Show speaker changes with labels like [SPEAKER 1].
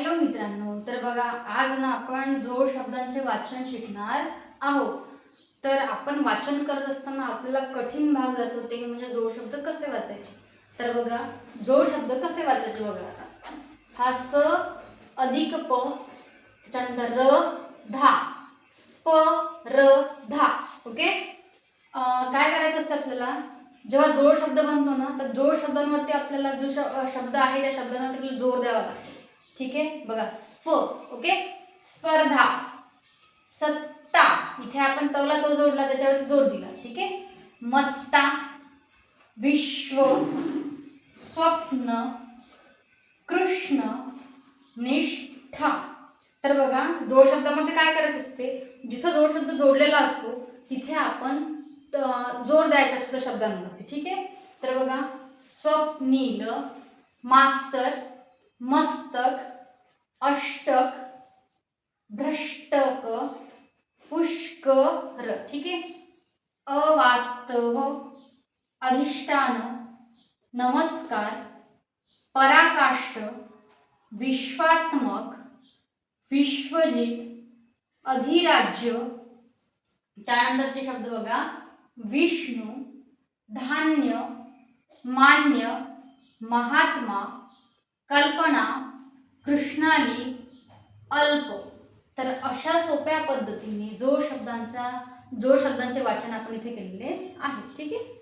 [SPEAKER 1] Hello मित्रांनो तर बघा आज ना आपण जोड शब्दांचे वाचन शिकणार आहोत. तर आपण वाचन करत असताना आपल्याला कठीण भाग जातो ते म्हणजे जोड शब्द कसे वाचायचे? तर बघा जोड शब्द कसे वाचायचे बघा. आता हा स अधिक प त्याच्यानंतर र धा. स्प र धा. ओके? काय करायचं असतं आपल्याला? जेव्हा जोड शब्द बनतो ना तर जोड शब्दांवरती आपल्याला जो शब्द आहे त्या शब्दांवरती आपल्याला जोर द्यावा लागतो. ठीक आहे? बघा स्प ओके? स्पर्धा सत्ता. इथे आपण तवला तो जोडला त्याच्यावरती जोर दिला ठीक आहे? मत्ता विश्व स्वप्न कृष्ण निष्ठा. तर बघा जोड शब्दामध्ये काय करायचं असते? जिथं जोड शब्द जोडलेला असतो तिथे आपण जोर द्यायचा असतो शब्दांमध्ये ठीक आहे? तर बघा स्वप्नील मास्तर मस्तक अष्टक भ्रष्टक पुष्कर ठीक आहे? अवास्तव अधिष्ठान नमस्कार पराकाष्ठ विश्वात्मक विश्वजित अधिराज्य. त्यानंतरचे शब्द बघा. विष्णू धान्य मान्य महात्मा कल्पना कृष्णाली अल्प. तर अशा सोप्या पद्धतीने जो शब्दांचा जो शब्दांचे वाचन आपण इथे केलेले आहे ठीक आहे?